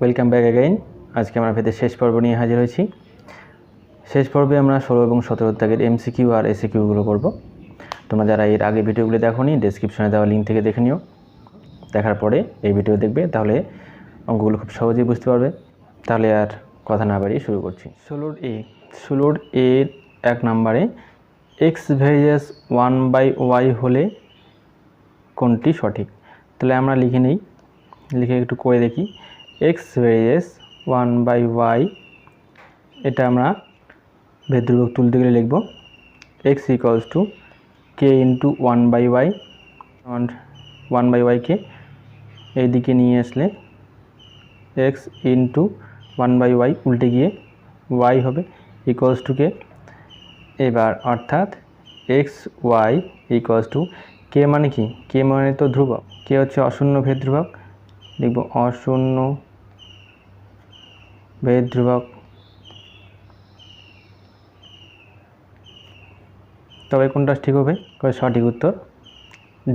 Welcome back again আজকে আমরা ভেদের শেষ পর্ব নিয়ে হাজির হয়েছি। শেষ পর্বে আমরা ষোলো এবং সতেরো দাগের এমসিকিউ আর এসিকিউগুলো করব তোমরা যারা এর আগে ভিডিওগুলো দেখো নি ডিসক্রিপশনে দেওয়া লিঙ্ক থেকে দেখে নিও। দেখার পরে এই ভিডিও দেখবে, তাহলে অঙ্কগুলো খুব সহজেই বুঝতে পারবে। তাহলে আর কথা না বাড়িয়ে শুরু করছি। ষোলোর এ ষোলোর এর এক নম্বরে x varies one by y হলে কোনটি সঠিক? তাহলে আমরা লিখে নেই। লিখে একটু করে দেখি। X varies one by y এটা আমরা ভেদ্রুবক তুলতে গেলে লিখব। X equals to k into one by y one by y এইদিকে নিয়ে আসলে x into one by y উল্টে গিয়ে ওয়াই হবে ইকলস টু কে এবার অর্থাৎ x y equals to k মানে কি? কে মানে তো ধ্রুবক কে হচ্ছে অশূন্য ভেদ ধ্রুবক লিখব অশূন্য ভেদ ধ্রুবক। তবে কোনটা ঠিক হবে? সঠিক উত্তর?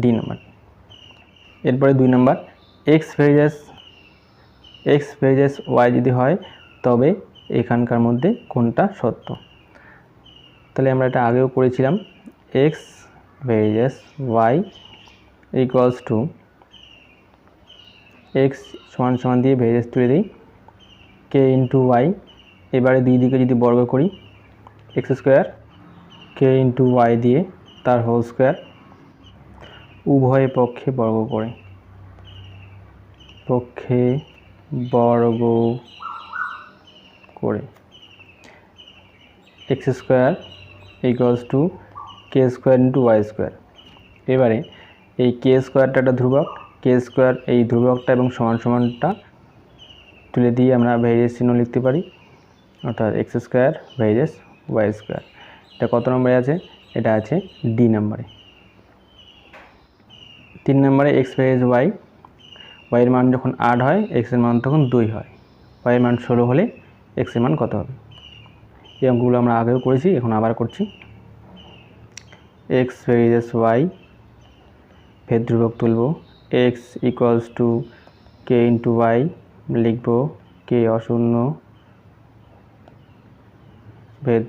ডি নাম্বার এরপরে দুই number x varies x varies y যদি হয়, তবে এখানকার মধ্যে কোনটা সত্য? তাহলে আমরা এটা আগেও করেছিলাম x varies y equals to x সমান সমান দিয়ে ভেরিয়াস তুলে দিই। কে ইন্টু ওয়াই এবারে দুই দিকে যদি বর্গ করি x square k into y দিয়ে তার হোল স্কোয়ার উভয় পক্ষে বর্গ করে। পক্ষে বর্গ করে। X square equals to k square into y square এবারে এই কে স্কোয়ারটা একটা ধ্রুবক কে স্কোয়ার এই ধ্রুবকটা এবং সমান সমানটা তুলে দিয়ে আমরা ভেরিয়াস চিহ্ন লিখতে পারি, অর্থাৎ x square varies y square এটা কত নম্বরে আছে? এটা আছে ডি নম্বরে। তিন নম্বরে এক্স ভেরিয়াস ওয়াই ওয়াইয়ের মান যখন আট হয় এক্সের মান তখন দুই হয়। ওয়াইয়ের মান ষোলো হলে এক্সের মান কত হবে? এই অঙ্কগুলো আমরা আগেও করেছি, এখন আবার করছি। এক্স ভেরিয়াস ওয়াই ভেদ ধ্রুবক তুলব। X equals to k into y লিখব কে অশূন্য ভেদ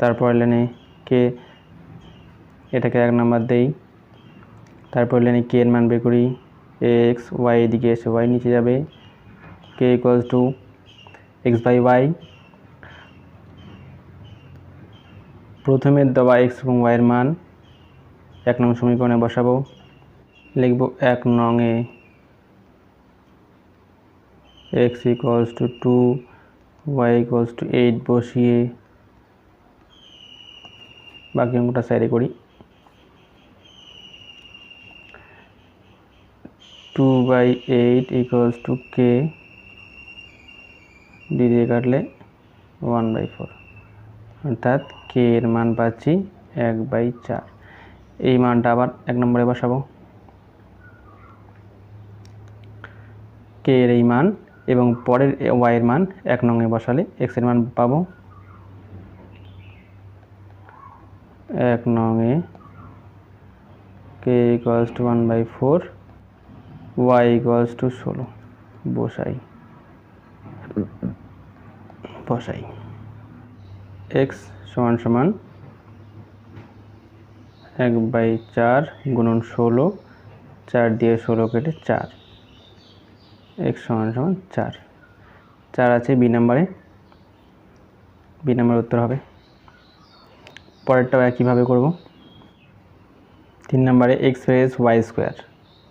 তারপর লেনে কে, এটাকে এক নাম্বার দেই, তারপর লেনে কে এর মান বের করি এক্স, ওয়াই এদিকে এসে ওয়াই নিচে যাবে, k equals to x by y প্রথমের দেওয়া এক্স এবং ওয়াইয়ের মান এক নং সমীকরণে বসাবো। লিখব এক নংয়ে x equals to two y equals to eight বসিয়ে বাকি অঙ্কটা সাইডে করি। Two by eight equals to k দিয়ে কাটলে ওয়ান বাই ফোর অর্থাৎ কে এর মান পাচ্ছি এক বাই চার। এই মানটা আবার এক নম্বরে বসাবো। কে এর এই মান এবং পরের ওয়াইয়ের মান এক নঙে বসালে এক্সের মান পাবো। এক নঙে k equals to one by four, y equals to ষোলো। বসাই। বসাই। এক্স সমান সমান এক বাই চার গুণন ষোলো, চার দিয়ে ষোলো কেটে চার। এক্স সমান সমান চার। চার আছে বি নাম্বারে। বি নাম্বার উত্তর হবে। পরেরটাও একইভাবে করব। তিন নাম্বারে x varies y square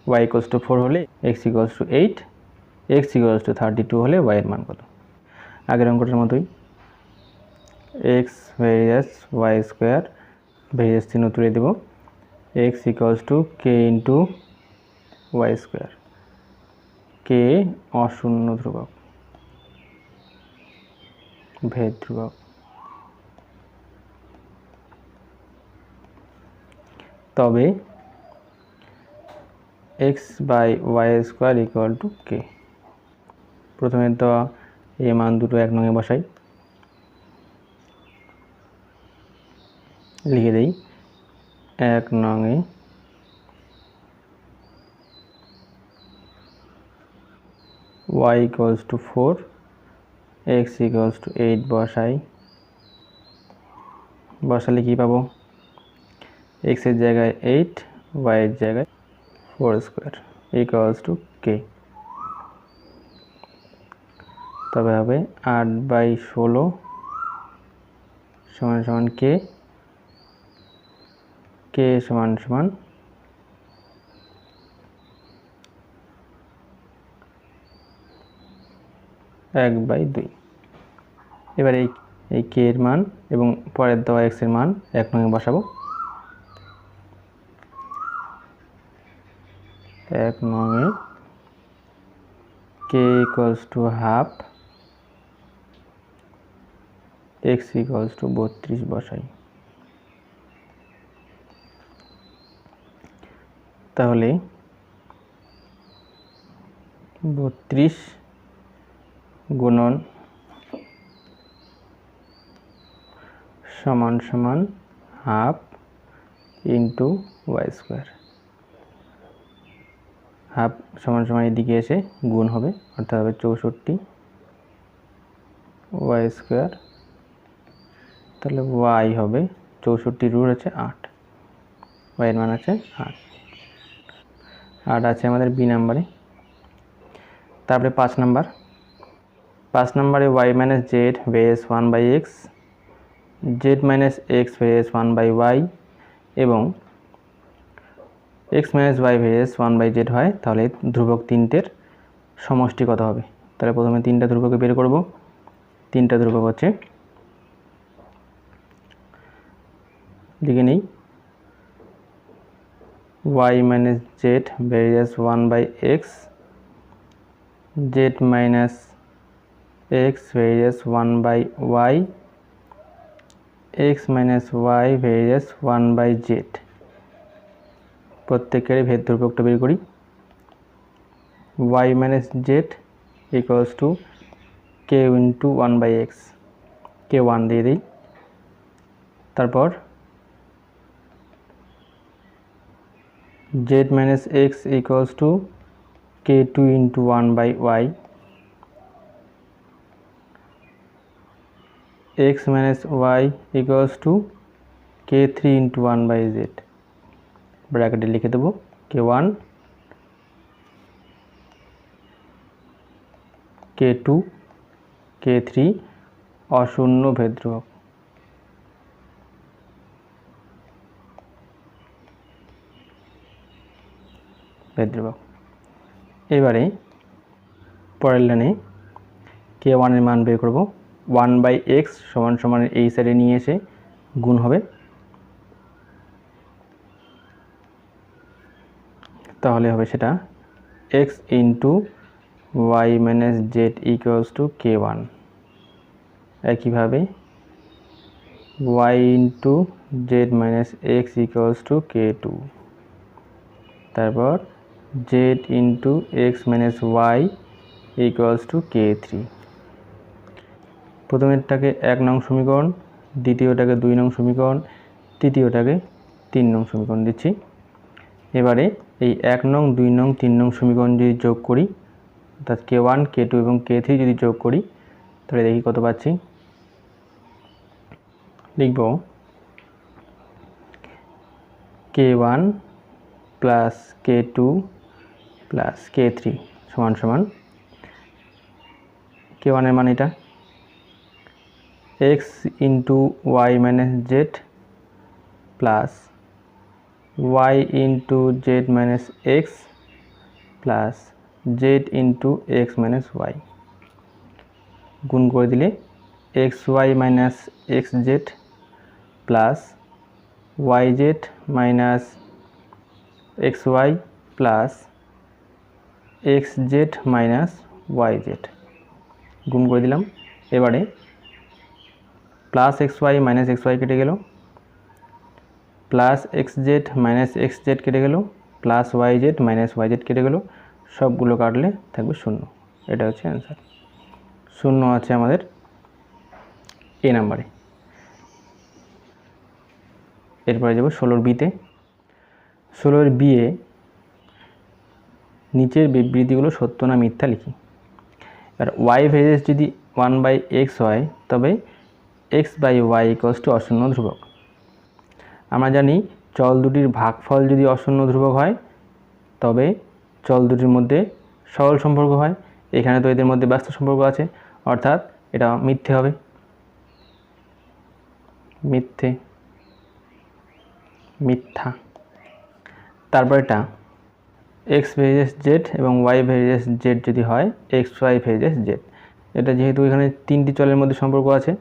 y equals to four হলে x equals to eight x equals to thirty two হলে ওয়াইয়ের মান কত? আগের অঙ্কটার মতোই। X varies y square varies চিহ্ন তুলে দেব। X equals to k into y square k অশূন্য ধ্রুবক। ভেদ ধ্রুবক। তবে x by y square equal to k প্রথমে দেওয়া এই মান দুটো এক নঙে বসাই। লিখে দিই। এক নঙে y equals to 4 x equals to eight বসাই। বসালে কী পাবো? x এর জায়গায় এইট y এর জায়গায় 4 স্কয়ার equals টু কে তবে হবে আট বাই ষোলো সমান সমান কে কে সমান সমান? এক বাই দুই। এবার এই এই কে এর মান এবং পরের দেওয়া এক্সের মান এক নঙ্গে বসাবো। এক নঙ্গে k equals to half x equals to বত্রিশ বসাই। তাহলে বত্রিশ গুণন সমান সমান half into y square. Half সমান সমান এদিকে এসে গুণ হবে, অর্থাৎ হবে চৌষট্টি ওয়াই স্কোয়ার। তাহলে ওয়াই হবে, চৌষট্টি রুট আছে আট ওয়াইয়ের মান আছে আট। আট আছে আমাদের বি নাম্বারে। তারপরে পাঁচ নাম্বার। পাঁচ নাম্বারে y minus z varies one by x z minus x varies one by y এবং x minus y varies one by z হয়, তাহলে ধ্রুবক তিনটের সমষ্টি কত হবে। তাহলে প্রথমে তিনটা ধ্রুবকে বের করব। তিনটা ধ্রুবক হচ্ছে, লিখে নিই। Y minus z varies one by x z minus x varies one by y x minus y varies one by z প্রত্যেকের ভেদ ধ্রুবকটা বের করি। Y minus z equals to k into one by x k one দিয়ে দিই। তারপর x equals to k two into one by y x minus y equals to k three into one by z ব্র্যাকেটে লিখে দেবো k one k two k three অশূন্য ভেদ্রক। ভেদ্রক এবারে পরের লাইনে কে ওয়ানের মান বের করব। ওয়ান বাই এক্স সমান সমান এই সাইডে নিয়ে এসে গুণ হবে। তাহলে হবে সেটা x into y minus z equals to k one একইভাবে y into z minus x equals to k two তারপর z into x minus y equals to k three প্রথমেরটাকে এক নং সমীকরণ, দ্বিতীয়টাকে দুই নং সমীকরণ, তৃতীয়টাকে তিন নং সমীকরণ দিচ্ছি। এবারে এই এক নং, দুই নং, তিন নং সমীকরণ যদি যোগ করি, অর্থাৎ কে ওয়ান কে টু এবং কে থ্রি যদি যোগ করি, তাহলে দেখি কত পাচ্ছি? লিখব k one plus k two plus k three সমান সমান কে ওয়ানের মান এটা? X into y minus z plus y into z minus x plus z into x minus y. গুণ করে দিলে x y minus x z plus y z minus x y plus x z minus y z গুণ করে দিলাম। এবারে plus x y minus x y কেটে গেল। Plus x z minus x z কেটে গেল। Plus y z minus y z কেটে গেল। সবগুলো কাটলে থাকবে শূন্য। এটা হচ্ছে অ্যান্সার শূন্য আছে আমাদের এ। নাম্বারে এরপরে যাব ষোলোর বিতে ষোলোর বিয়ে নিচের বিবৃতিগুলো সত্য না মিথ্যা লিখি। আর ওয়াই ভেরিয়েস যদি ওয়ান বাই এক্স হয়, তবে x by y equals to অশূন্য ধ্রুবক। আমরা জানি চল দুটির ভাগফল যদি অশূন্য ধ্রুবক হয়, তবে চল দুটির মধ্যে সরল সম্পর্ক হয়। এখানে তো এদের মধ্যে ব্যস্ত সম্পর্ক আছে, অর্থাৎ এটা মিথ্যে হবে। মিথ্যে, মিথ্যা। তারপর এটা এক্স ভেরিয়েস জেড এবং ওয়াই ভেরিয়েস জেড যদি হয় এক্স ওয়াই ভেরিয়েস জেড এটা যেহেতু এখানে তিনটি চলের মধ্যে সম্পর্ক আছে,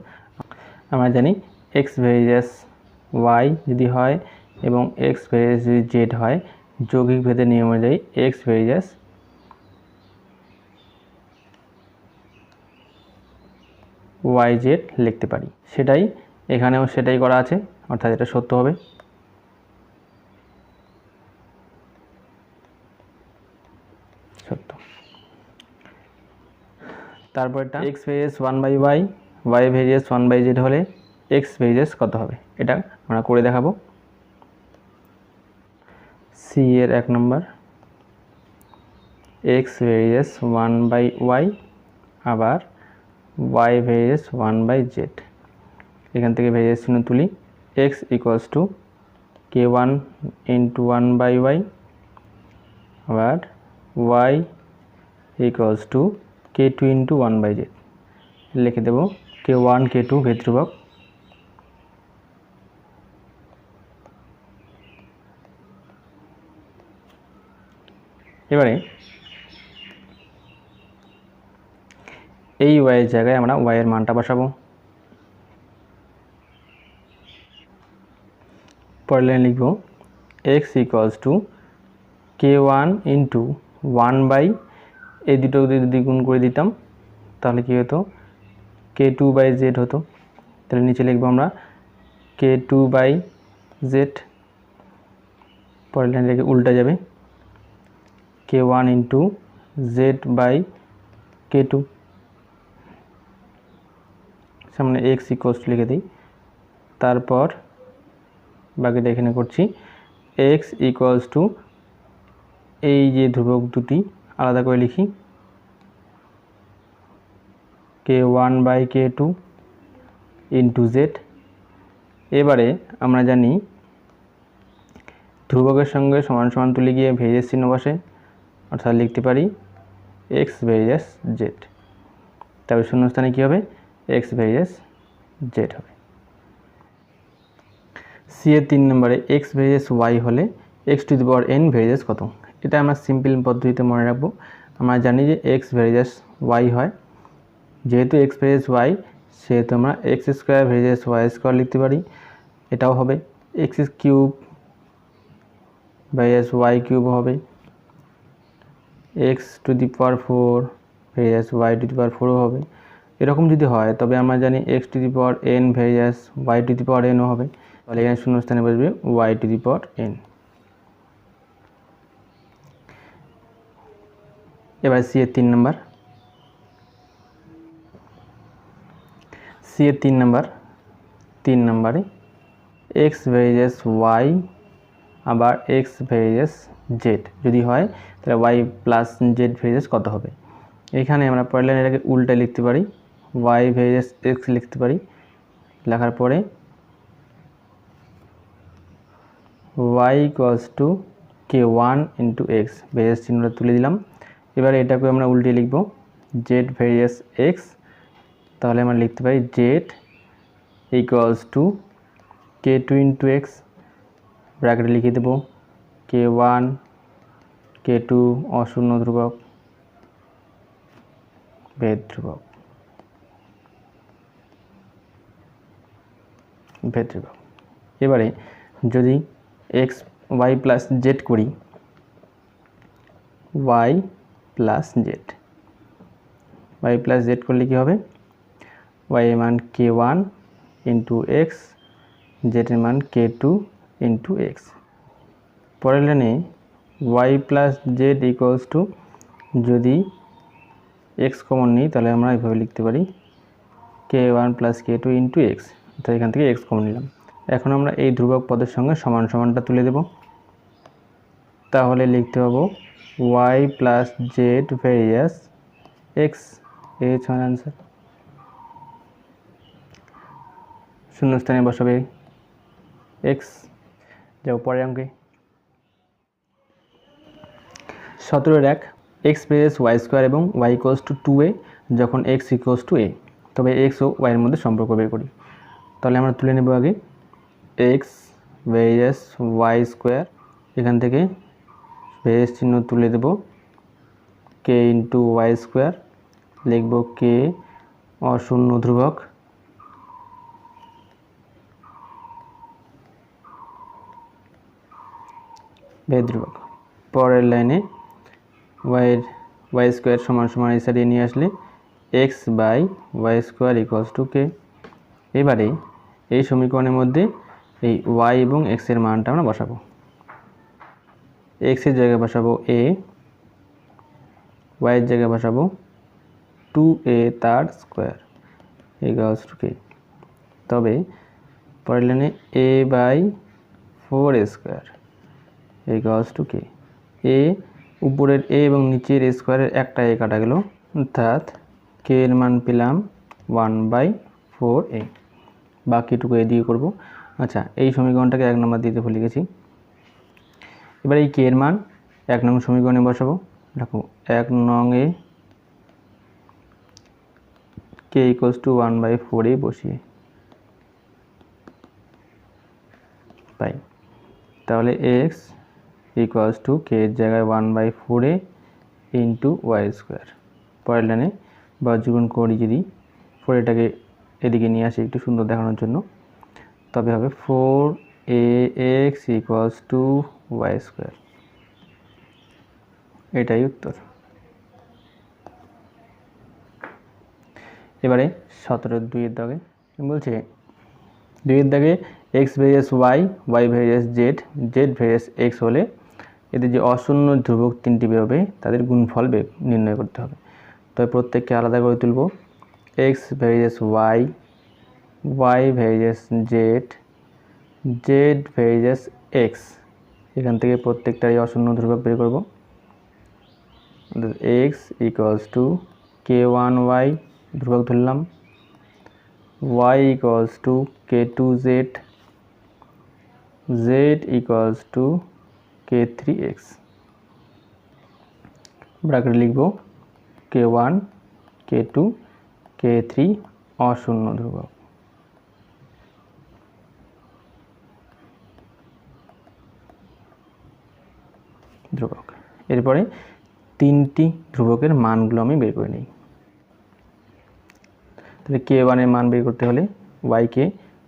আমরা জানি এক্স ভেরিয়েস ওয়াই যদি হয় এবং এক্স ভেরিয়েস যদি জেড হয়, যৌগিক ভেদের নিয়ম অনুযায়ী এক্স ভেরিয়েস ওয়াই জেড লিখতে পারি। সেটাই এখানেও সেটাই করা আছে, অর্থাৎ এটা সত্য হবে। তারপর এটা x varies one by y y varies one by z হলে এক্স ভেরিয়েস কত হবে? এটা আমরা করে দেখাবো। সি এর এক নম্বর। X varies one by y আবার y varies one by z এখান থেকে ভেরিয়েস চিহ্ন তুলি। X equals to k one into one by y আবার y equals to k two into one by z লিখে দেবো কে ওয়ান কে টু ধ্রুবক এবারে এই ওয়াইয়ের জায়গায় আমরা ওয়াইয়ের মানটা বসাবো। পরের লাইন লিখব x equals to k one into one by এই দুটো যদি গুণ করে দিতাম, তাহলে কী হতো? কে টু বাই জেড হতো। তাহলে নিচে লিখব আমরা কে টু বাই জেড পরের লাইন রেখে উল্টা যাবে। K one into z by k two সামনে এক্স ইকোয়াস লিখে দিই। তারপর বাকিটা এখানে করছি। এক্স ইকুয়ালস টু এই যে ধ্রুবক দুটি আলাদা করে লিখি। K one by k two into z. এবারে আমরা জানি ধ্রুবকের সঙ্গে সমান সমান তুলে গিয়ে ভেরিয়াস চিহ্ন বসে, অর্থাৎ লিখতে পারি এক্স ভেরিয়াস জেড তবে শূন্যস্থানে কী হবে? এক্স ভেরিয়াস জেড হবে। সি এর তিন নম্বরে এক্স ভেরিয়াস ওয়াই হলে x to the power n varies কত? এটা আমরা সিম্পল পদ্ধতিতে মনে রাখব। আমরা জানি যে এক্স ভেরিয়াস ওয়াই হয়। যেহেতু এক্স ভেরিয়াস ওয়াই সেহেতু আমরা x square varies y square লিখতে পারি। এটাও হবে। X cube varies y cube হবে। X to the power four varies y to the power ফোরও হবে। এরকম যদি হয়, তবে আমরা জানি x to the power n varies y to the power NO হবে। তাহলে এখানে শূন্যস্থানে বসবে y to the power n এবার সি এর তিন নম্বর। সি এর তিন নম্বর, তিন নম্বরে এক্স ভেরিয়াস ওয়াই আবার এক্স ভেরিয়াস জেড। যদি হয়, তাহলে ওয়াই প্লাস জেড ভেরিয়াস কত হবে? এখানে আমরা লাইনে এটাকে উল্টে লিখতে পারি। ওয়াই ভেরিয়াস এক্স লিখতে পারি। লেখার পরে y equals to k one into x. Varies চিহ্নটা তুলে দিলাম। এবারে এটাকে আমরা উল্টে লিখব জেড ভেরিয়াস এক্স তাহলে আমরা লিখতে পারি z equals to k two into x ব্র্যাকেটে লিখে দেব কে ওয়ান কে টু অশূন্য ধ্রুবক, ভেদ ধ্রুবক ভেদ ধ্রুবক। এবারে যদি এক্স ওয়াই প্লাস জেড করি Y plus Z Y plus Z করলে কী হবে? ওয়াই এর মান কে ওয়ান ইন্টু এক্স জেডের মান কে টু ইন্টু এক্স পরের লাইনে y plus z equals to যদি এক্স কমন নিই, তাহলে আমরা এভাবে লিখতে পারি k one plus k two into x তো এখান থেকে এক্স কমন নিলাম। এখন আমরা এই ধ্রুবক পদের সঙ্গে সমান সমানটা তুলে দেব। তাহলে লিখতে পাবো প্লাস জেড ভেরিয়াস এক্স এই হচ্ছে আমার অ্যান্সার শূন্যস্থানে বসাবে এক্স যাও পরের অঙ্কে। সতেরোর এক এক্স প্লাস ওয়াই স্কোয়ার এবং y equals to two a যখন এক্স ইকোয়াস টু এ তবে এক্স ও ওয়াইয়ের মধ্যে সম্পর্ক বের করি। তাহলে আমরা তুলে নেব আগে এক্স ভেরিয়াস ওয়াই স্কোয়ার এখান থেকে ভেরিয়াস চিহ্ন তুলে দেব। কে ইন্টু ওয়াই স্কোয়ার লিখব কে অশূন্য ধ্রুবক। বেদ ধ্রুবক। পরের লাইনে ওয়াইয়ের ওয়াই স্কোয়ার সমান সমান সাইডে নিয়ে আসলে x by y square equals to k এবারে এই সমীকরণের মধ্যে এই ওয়াই এবং এক্সের মানটা আমরা বসাবো। এক্সের জায়গায় বসাবো এ ওয়াইয়ের জায়গায় বসাবো টু এ তার স্কোয়ার ইকুয়ালস টু কে তবে পরের লাইনে a by four square equals to k এ উপরের এ এবং নিচের এ স্কোয়ারের একটা এ কাটা গেল, অর্থাৎ কে এর মান পেলাম ওয়ান বাই ফোর এ বাকিটুকু এ দিয়ে করব। আচ্ছা এই সমীকরণটাকে এক নম্বর দিতে ভুলে গেছি। এবার এই কে এর মান এক নং সমীকরণে বসাবো। দেখো, এক নং এ k equals to one by four a বসিয়ে। পাই তাহলে এক্স ইকুয়ালস টু কে এর জায়গায় one by four a into y square পরের লাইনে বা করি যদি ফোর এটাকে এদিকে নিয়ে আসি একটু সুন্দর দেখানোর জন্য, তবে হবে four a x equals to y square এটাই উত্তর। এবারে সতেরো দুইয়ের দাগে বলছে, দুইয়ের দাগে x varies y y varies z z varies x হলে এদের যে অশূন্য ধ্রুবক তিনটি বেরোবে তাদের গুণফল নির্ণয় করতে হবে। তবে প্রত্যেককে আলাদা করে তুলব। X varies y y varies z z varies x এখান থেকে প্রত্যেকটারই অশূন্য ধ্রুবক বের করব। X equals to k one y ধ্রুবক ধরলাম। Y equals to k2z z equals to k3x bracket লিখব। K1 k2 k3 অশূন্য ধ্রুবক। ধ্রুবক। এরপরে তিনটি ধ্রুবকের মানগুলো আমি বের করে নিই। তাহলে কে ওয়ানের মান বের করতে হলে ওয়াইকে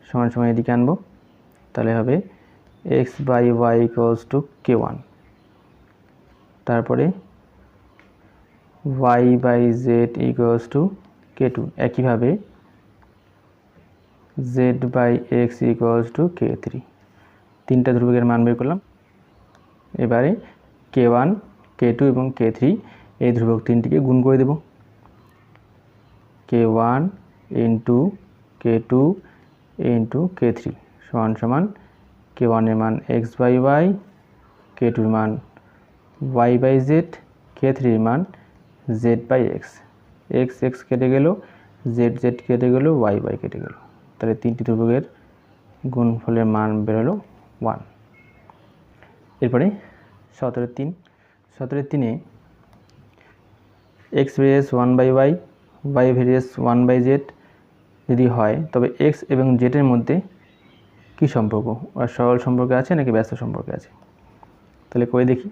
সমান সমান এদিকে আনব। তাহলে হবে x by y equals to k one তারপরে y by z equals to k two একইভাবে z by x equals to k three তিনটা ধ্রুবকের মান বের করলাম। এবারে কে ওয়ান কে টু এবং কে থ্রি এই ধ্রুবক তিনটিকে গুণ করে দেব। K one into k two into k three সমান সমান কে ওয়ানের মান এক্স বাই ওয়াই কে টুর মান ওয়াই বাই জেড কে থ্রির মান z by x x x কেটে গেল জেড জেড কেটে গেল ওয়াই বাই কেটে গেল। তাহলে তিনটি ধ্রুবকের গুণফলের মান বেরোলো ওয়ান এরপরে সতেরো তিন। সতেরো তিনে x varies one by y y varies one by z যদি হয়, তবে এক্স এবং জেডের মধ্যে কী সম্পর্ক? আর সরল সম্পর্কে আছে নাকি ব্যস্ত সম্পর্কে আছে? তাহলে করে দেখি।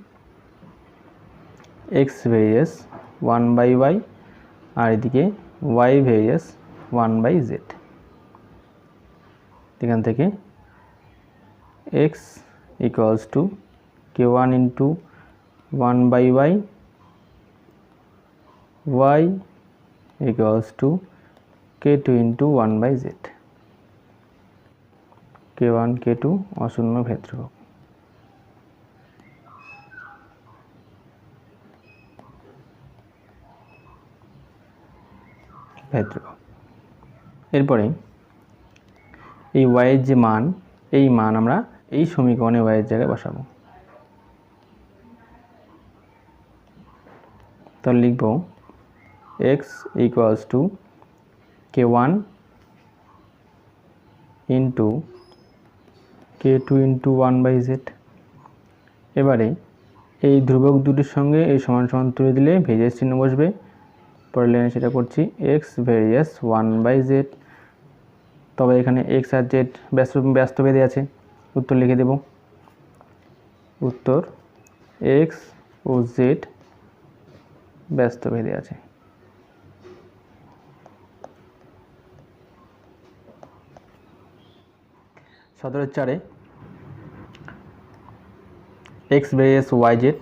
X varies one by y আর এদিকে y varies one by z এখান থেকে x equals to k one into one by y y equals to k2 into 1 by z. K1 k2 অশূন্য ভেদ্রক ভেদ্রক এরপরে এই ওয়াইয়ের যে মান, এই মান আমরা এই সমীকরণে ওয়াইয়ের জায়গায় বসাবো। তাহলে লিখব x equals to k one into k two into one by z এবারে এই ধ্রুবক দুটির সঙ্গে এই সমান সমান তুলে দিলে ভেজের চিহ্ন বসবে। পরের লাইনে সেটা করছি x varies one by z তবে এখানে এক্স আর জেড ব্যস্ত ব্যস্ত বেঁধে আছে। উত্তর লিখে দেব। উত্তর এক্স ও জেড ব্যস্ত বেঁধে আছে। সতেরো চারে x varies y z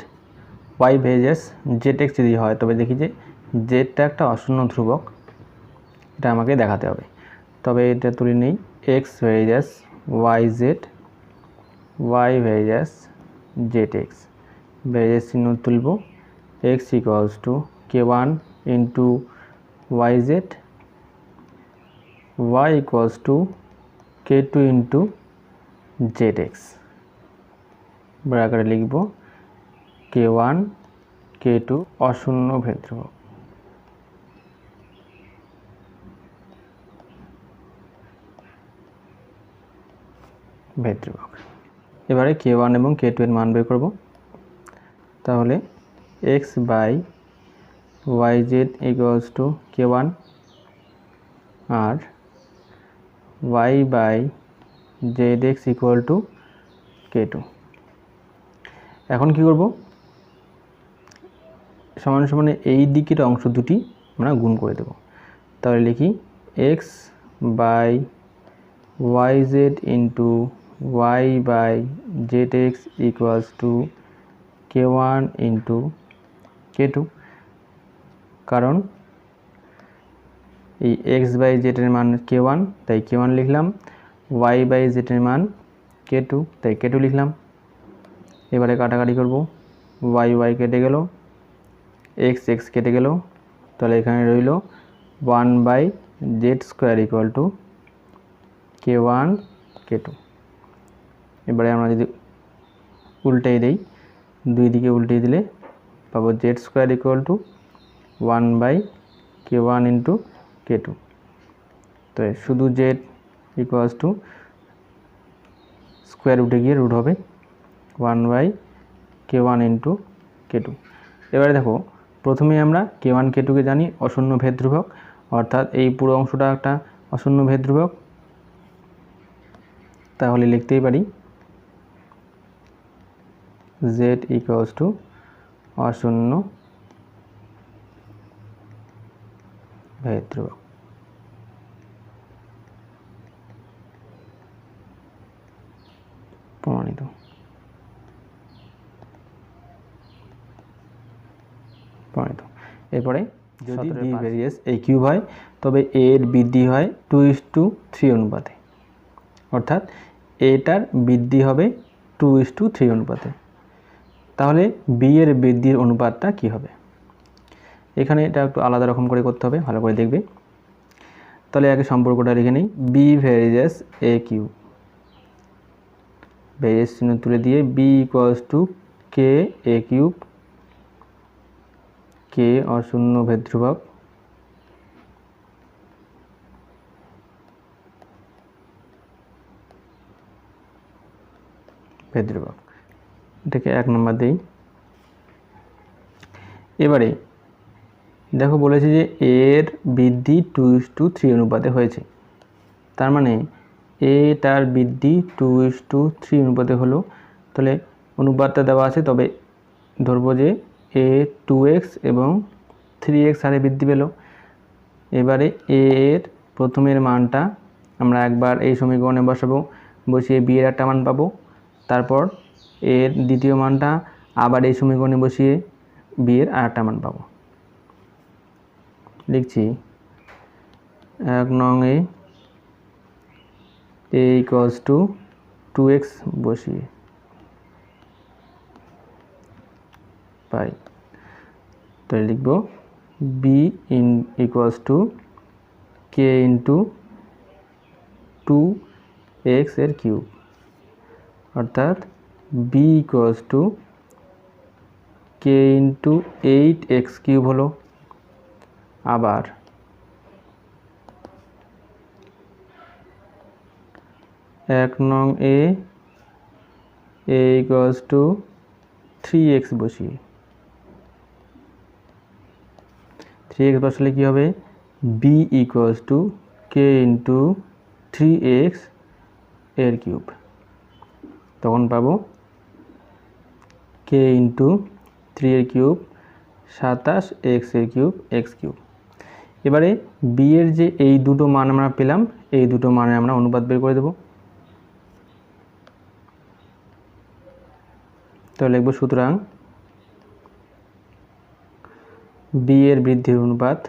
y varies z x যদি হয়, তবে দেখি যে জেডটা একটা অশূন্য ধ্রুবক, এটা আমাকে দেখাতে হবে। তবে এটা তুলে নেই। X varies y z y varies z x varies চিহ্ন তুলব। One into y z y equals to k two into z x ব্রাকারে লিখব কে ওয়ান কে টু অশূন্য ভেদ্রবক ভেদ্রবক এবারে কে ওয়ান এবং কে টু এর মান বের করব। তাহলে y z equals to k one R y by z x equal to k two এখন কি করব? সমান সমানে এই দিকের অংশ দুটি আমরা গুণ করে দেব। তাহলে লিখি x by z into z x equals to k one into k two কারণ এই এক্স বাই জেডের মান কে ওয়ান তাই কে ওয়ান লিখলাম. ওয়াই বাই জেডের মান কে টু তাই কে টু লিখলাম। এবারে কাটাকাটি করব। ওয়াই ওয়াই কেটে গেল। এক্স এক্স কেটে গেল। তাহলে এখানে রইল one by z square equal to k one k two এবারে আমরা যদি উল্টাই দেই, দুই দিকে উল্টে দিলে পাবো z square equal to one by k one into k two তো শুধু জেড ইকুয়ালস টু স্কোয়ার উঠে গিয়ে রুট হবে one by k one into k two এবারে দেখো প্রথমে আমরা কে ওয়ান কে টুকে জানি, অশূন্য ভেদ ধ্রুবক। অর্থাৎ এই পুরো অংশটা একটা অশূন্য ভেদ ধ্রুবক। তাহলে লিখতেই পারি জেড ইকুয়ালস টু অশূন্য ভেদ ধ্রুবক প্রমাণিত। প্রমাণিত। এরপরে যদি বি ভেরিয়াস এই কিউব হয় তবে এ এর বৃদ্ধি হয় টু ইস টু থ্রি অনুপাতে। অর্থাৎ এটার বৃদ্ধি হবে টু ইস টু থ্রি অনুপাতে। তাহলে বি এর বৃদ্ধির অনুপাতটা কি হবে? এখানে এটা একটু আলাদা রকম করে করতে হবে, ভালো করে দেখবে। তাহলে আগে সম্পর্কটা লিখে নিই। B varies a cube varies চিহ্ন তুলে দিয়ে b equals to k a cube k অশূন্য ভেদ্রুবক ভেদ্রুবক এটাকে এক নম্বর দিই। এবারে দেখো বলেছে যে এর বৃদ্ধি টু ইস টু থ্রি অনুপাতে হয়েছে। তার মানে এ তার বৃদ্ধি টু ইস টু থ্রি অনুপাতে হলো। তাহলে অনুপাতটা দেওয়া আছে, তবে ধরবো যে এ টু এক্স এবং থ্রি এক্স হারে বৃদ্ধি পেল। এবারে এ এর প্রথমের মানটা আমরা একবার এই সমীকরণে বসাবো, বসিয়ে বি এর একটা মান পাবো। তারপর এর দ্বিতীয় মানটা আবার এই সমীকরণে বসিয়ে বি এর আর একটা মান পাবো। লিখছি, এক নং এ a equals to two x বসিয়ে পাই। তাহলে লিখব b in equals to k into two এক্সের কিউব। অর্থাৎ b equals to k into eight x cube হলো। আবার এক নং a equals to three x বসিয়ে। থ্রি এক্স বসালে কী হবে? B equals to k into three এক্সের কিউব তখন পাবো কে ইন্টু থ্রি এর কিউব, সাতাশ এক্সের কিউব, এক্স কিউব। এবারে বি এর যে এই দুটো মান আমরা পেলাম, এই দুটো মানে আমরা অনুপাত বের করে দেব। তো লিখব সুতরাং বি এর বৃদ্ধির অনুপাত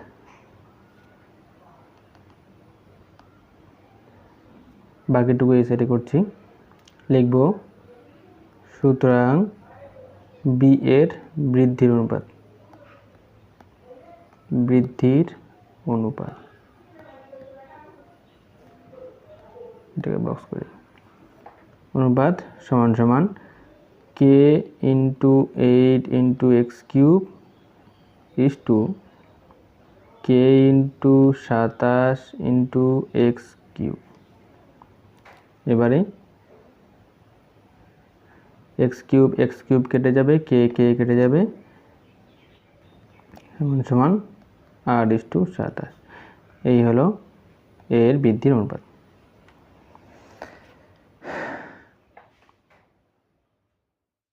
বাকিটুকু এই সাইডে করছি। লিখব সুতরাং বি এর বৃদ্ধির অনুপাত। বৃদ্ধির অনুপাত। এটাকে বক্স করে। অনুপাত সমান সমান k into eight into x cube is to k into সাতাশ ইন্টু এক্স কিউব এবারে এক্স কিউব এক্স কিউব কেটে যাবে, কে কে কেটে যাবে? সমান আর ইস টু সাতাশ। এই হলো এর বৃদ্ধির অনুপাত।